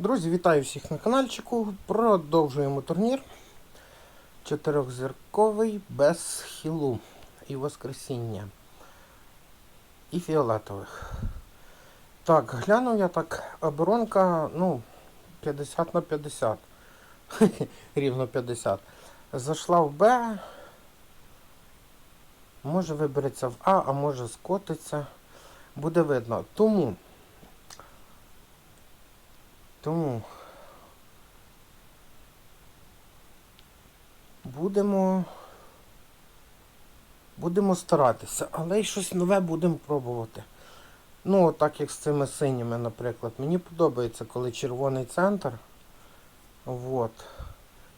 Друзі, вітаю всіх на каналчику. Продовжуємо турнір. Чотирьохзірковий без хілу і воскресіння. І фіолетових. Так, глянув я так, оборонка, ну, 50 на 50. Рівно 50. Зайшла в Б. Може вибереться в А, а може скотиться. Буде видно. Тому. Тому будемо будемо старатися, але й щось нове будемо пробувати. Ну, так як з цими синіми, наприклад. Мені подобається, коли червоний центр. Вот.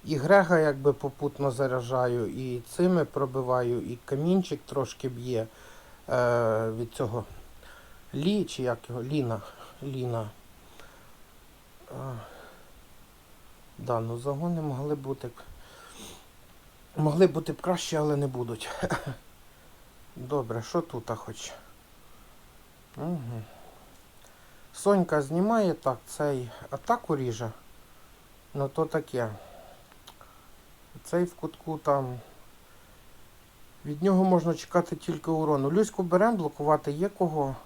І Грега якби попутно заряджаю, і цими пробиваю, і камінчик трошки б'є е, від цього Лі, чи як його? Ліна. Ліна. Да, ну загони могли бути. б- Могли бути б краще, але не будуть. Добре, що тут хоч? Угу. Сонька знімає так, цей атаку ріже. Ну то таке. Цей в кутку там. Від нього можна чекати тільки урону. Люську беремо, блокувати є кого.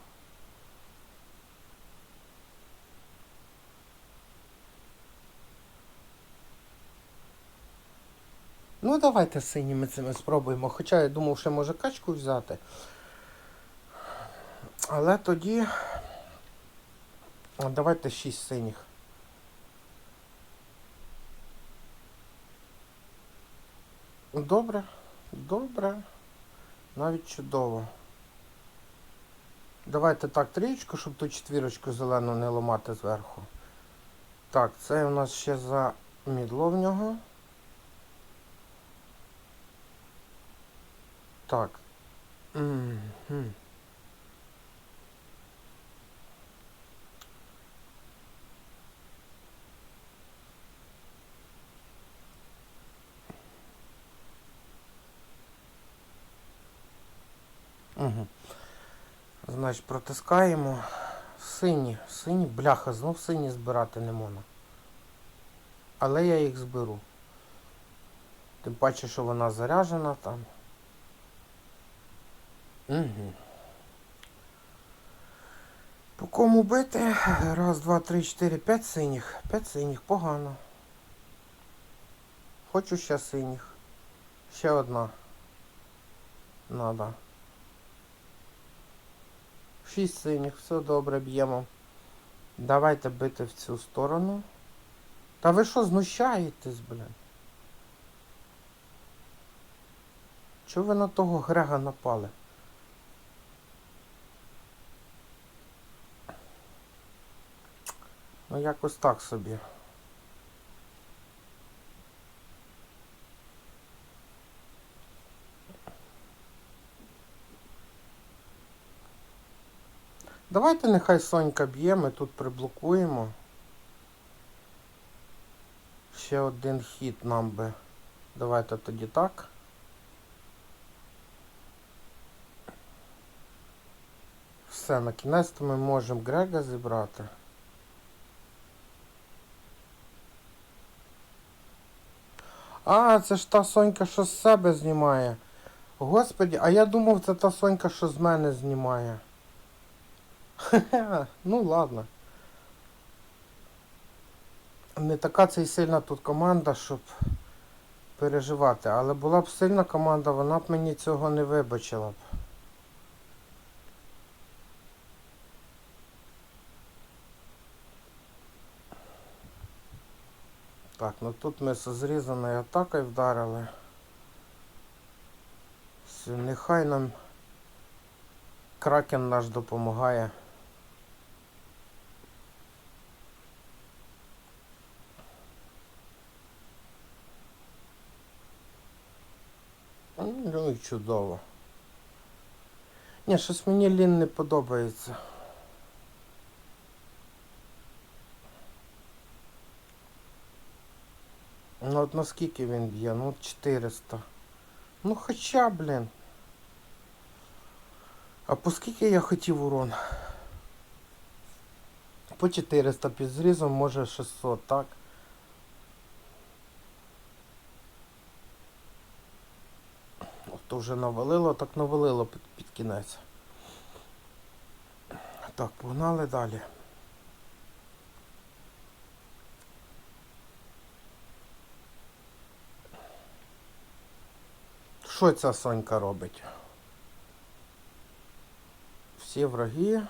Ну, давайте синіми цими спробуємо. Хоча я думав, що може качку взяти. Але тоді. Давайте 6 синіх. Добре, добре. Навіть чудово. Давайте так трієчку, щоб ту четвірочку зелену не ламати зверху. Так, це у нас ще за мідло в нього. Так. Мгм. Угу. Значить, протискаємо. Сині, сині, бляха, знов сині збирати не можна. Але я їх зберу. Тим паче, що вона заряжена там. Угу. По кому бити? Раз, два, три, чотири, п'ять синіх. П'ять синіх, погано. Хочу ще синіх. Ще одна. Надо. Шість синіх, все добре, б'ємо. Давайте бити в цю сторону. Та ви що знущаєтесь, блін? Чого ви на того Грега напали? Ну якось так собі. Давайте нехай Сонька б'є, ми тут приблокуємо. Ще один хід нам би. Давайте тоді так. Все, на кінець ми можемо Грега зібрати. А, це ж та Сонька, що з себе знімає. Господі, а я думав, це та Сонька, що з мене знімає. Хе-хе, ну ладно. Не така це й сильна тут команда, щоб переживати. Але була б сильна команда, вона б мені цього не вибачила б. Ну тут ми з зрізаною атакою вдарили. Нехай нам кракен наш допомагає. Ну і чудово. Ні, щось мені лін не подобається. Ну от наскільки він б'є? Ну 400. Ну хоча, блін. А по скільки я хотів урон? По 400 під зрізом, може 600, так? То вже навалило, так навалило під, під кінець. Так, погнали далі. Що ця Сонька робить? Всі враги.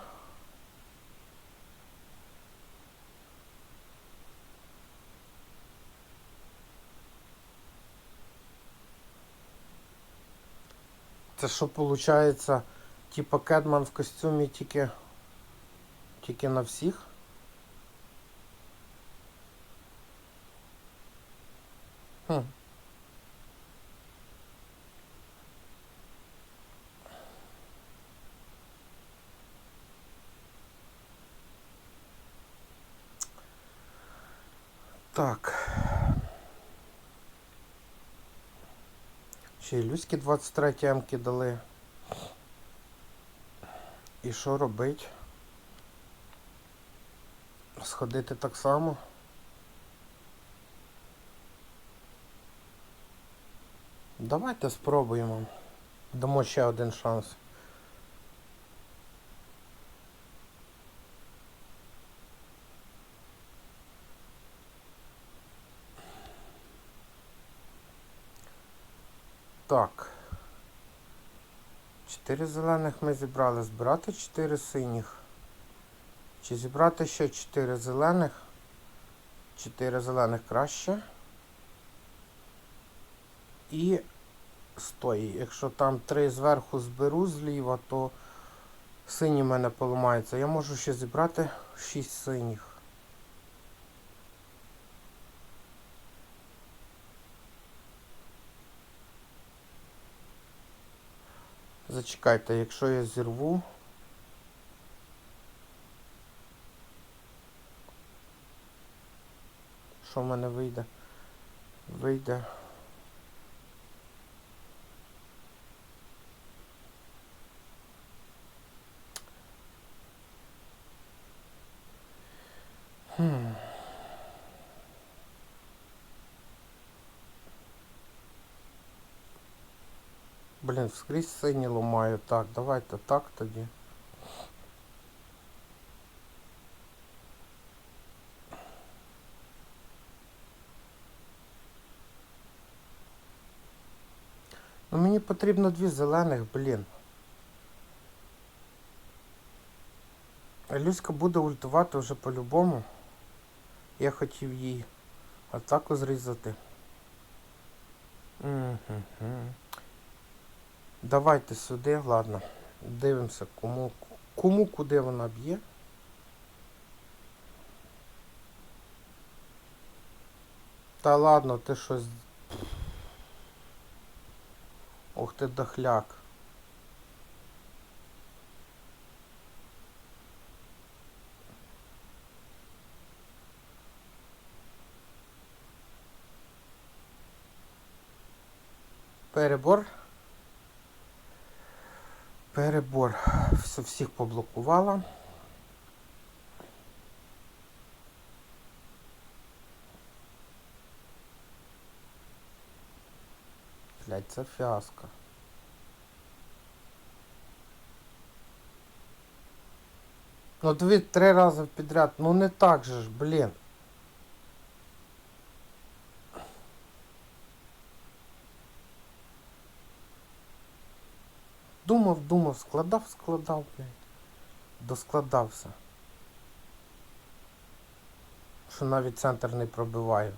Це що виходить, типа Кедман в костюмі тільки, тільки на всіх? Хм. Так. Ще й Люськи 23 М-ки дали. І що робить? Сходити так само? Давайте спробуємо. Дамо ще один шанс. 4 зелених ми зібрали. Збирати 4 синіх. Чи зібрати ще 4 зелених? 4 зелених краще. І стої. Якщо там 3 зверху зберу зліва, то сині в мене поламаються. Я можу ще зібрати 6 синіх. Зачекайте, якщо я зірву. Що в мене вийде? Вийде. Блін, скрізь сині ламаю. Так, давайте так тоді. Ну мені потрібно дві зелених, блін. Люська буде ультувати вже по-любому. Я хотів їй атаку зрізати. Угу. Давайте сюди, ладно. Дивимося, кому, кому куди вона б'є. Та ладно, ти щось. Ух ти дохляк. Перебор. Перебор. Всіх поблокувала. Блять, це фіаско. Ну дві три рази підряд. Ну не так же ж, блін. Думав, думав, складав, складав, блядь. Доскладався. Що навіть центр не пробиваю.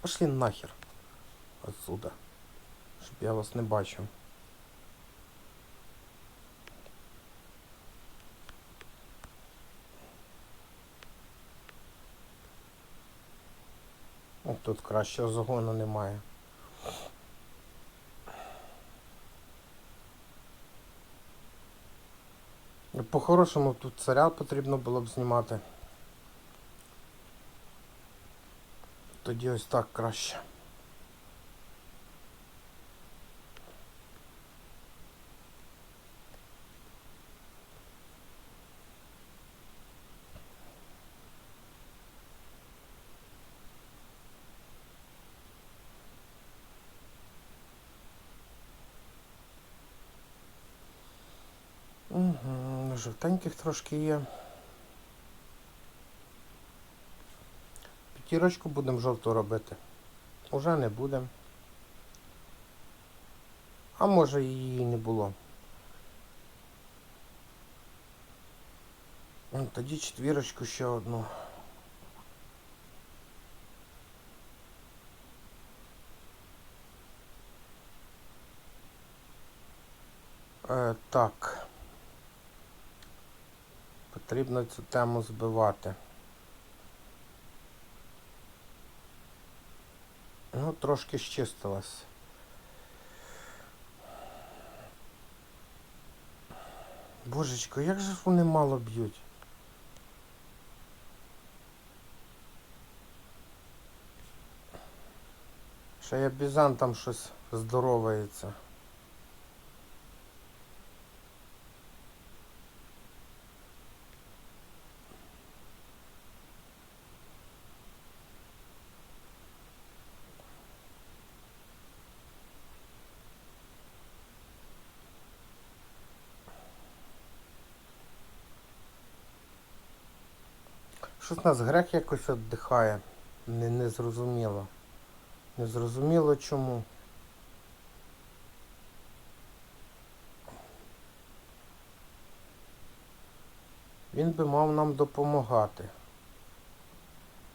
Пошли нахер отсюда. Щоб я вас не бачив. Тут кращого загону немає. По-хорошому тут царя потрібно було б знімати. Тоді ось так краще. Угу, жовтеньких трошки є. П'ятірочку будемо жовту робити. Уже не будемо. А може її не було. Тоді четвірочку ще одну. Е, так. Потрібно цю тему збивати. Ну, трошки щистилась. Божечко, як же вони мало б'ють? Ще я бізан там щось здоровається. Щось у нас грех якось віддихає. Не, не зрозуміло. Не зрозуміло чому. Він би мав нам допомагати.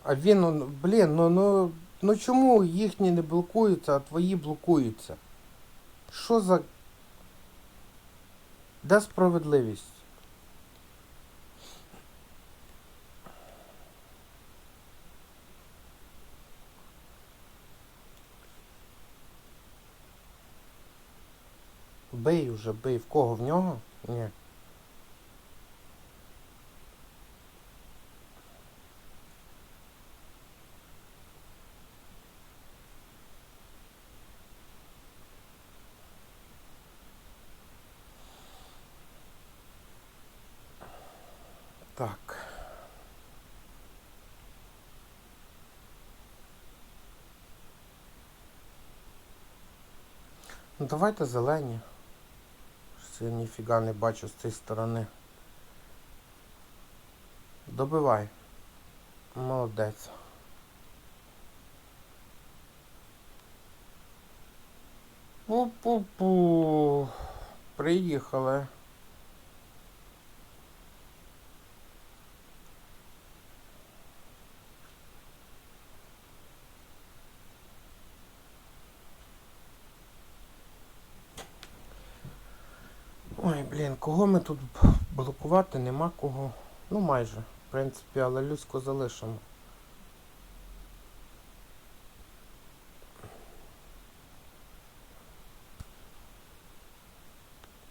А він, он, блін, ну, ну, ну чому їхні не блокуються, а твої блокуються? Що за. Де справедливість? Бий уже, бий. В кого? В нього? Ні. Так. Ну давайте зелені. Я ніфіга не бачу з цієї сторони. Добивай. Молодець. Пу-пу-пу. Приїхали. Ой, блін, кого ми тут блокувати? Нема кого. Ну майже, в принципі, але людську залишимо.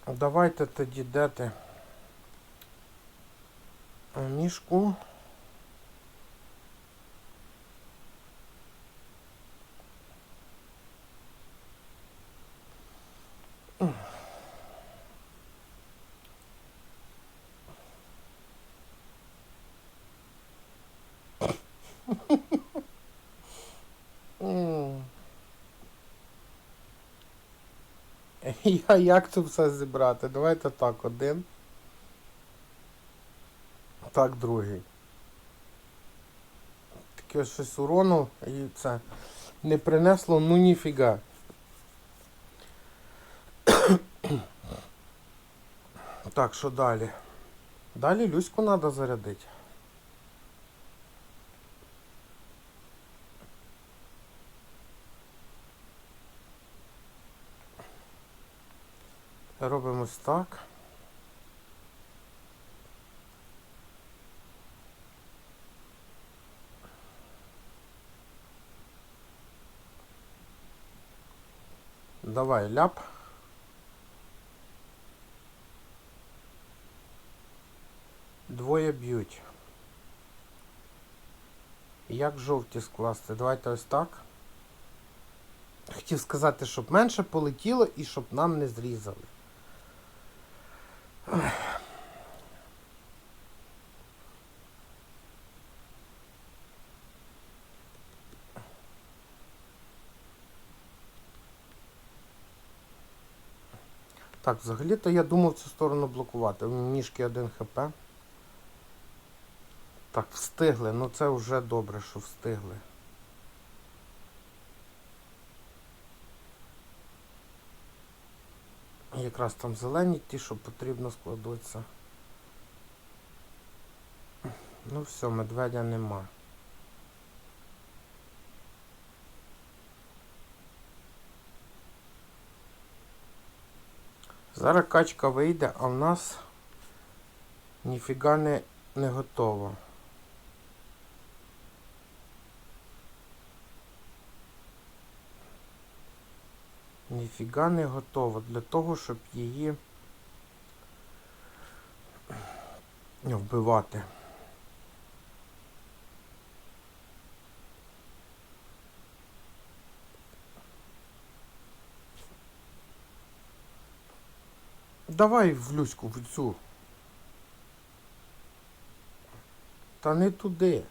Давайте тоді дати Мішку. Я як це все зібрати? Давайте так, один. Так, другий. Таке щось урону і це не принесло ну ніфіга. Так, що далі? Далі Люську треба зарядити. Робимо так. Давай ляп. Двоє б'ють. Як жовті скласти? Давайте ось так. Хотів сказати, щоб менше полетіло і щоб нам не зрізали. Так, взагалі-то я думав цю сторону блокувати. У ніжки 1 хп. Так, встигли. Ну це вже добре, що встигли. Якраз там зелені ті, що потрібно складуться. Ну все, медведя нема. Зараз качка вийде, а в нас ніфіга не, не готово. Ніфіга не готово для того, щоб її вбивати. Давай в Люську в цю. Та не туди.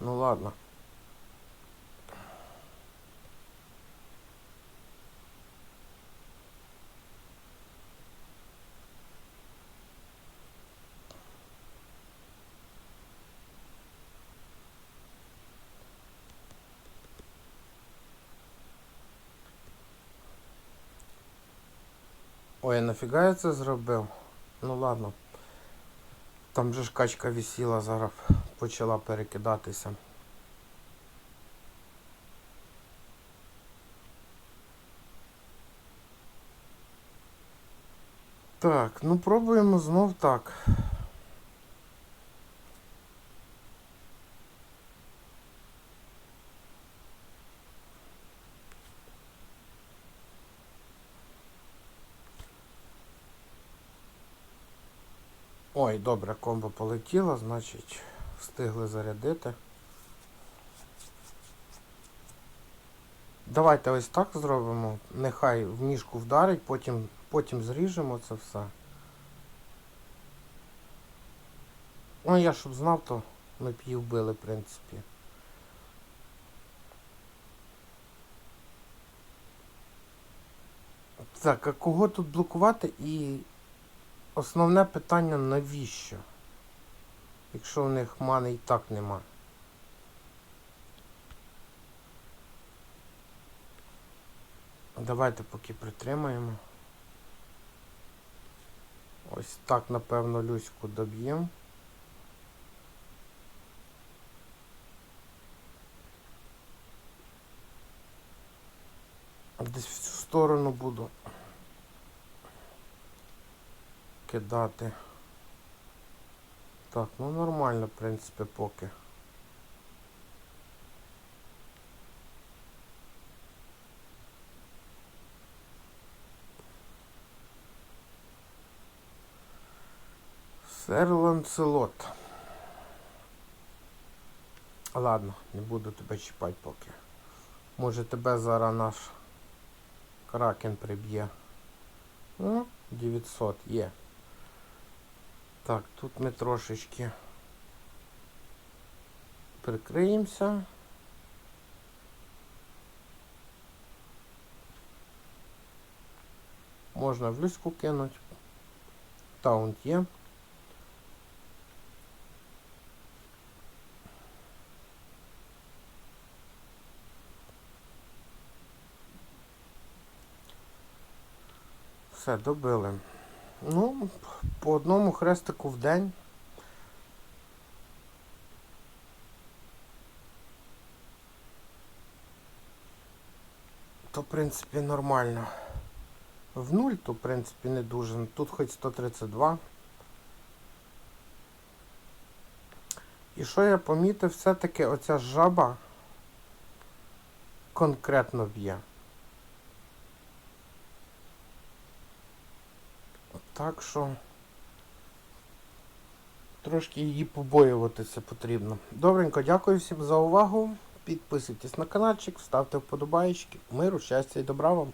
Ну ладно. Ой, нафіга я це зробив? Ну ладно. Там же ж качка висіла, зараз почала перекидатися. Так, ну пробуємо знов так. Ой, добре, комбо полетіло, значить встигли зарядити. Давайте ось так зробимо. Нехай в ніжку вдарить, потім, потім зріжемо це все. Ну, я щоб знав, то ми б її вбили, в принципі. Так, а кого тут блокувати і Основне питання навіщо? Якщо в них мани і так нема. Давайте поки притримаємо. Ось так, напевно, Люську доб'ємо. Десь в цю сторону буду кидати. Так, ну нормально, в принципі, поки. Сер Ланцелот. Ладно, не буду тебе чіпати поки. Може тебе зараз наш кракен приб'є. Ну, 900 є. Так, тут ми трошечки прикриємося. Можна в люську кинути. Таунт є. Все, добили. Ну, по одному хрестику в день. То, в принципі, нормально. В нуль, то, в принципі, не дуже. Тут хоч 132. І що я помітив, все-таки оця жаба конкретно б'є. Так що Трошки її побоюватися потрібно. Добренько, дякую всім за увагу. Підписуйтесь на каналчик, ставте вподобайки. Миру, щастя і добра вам.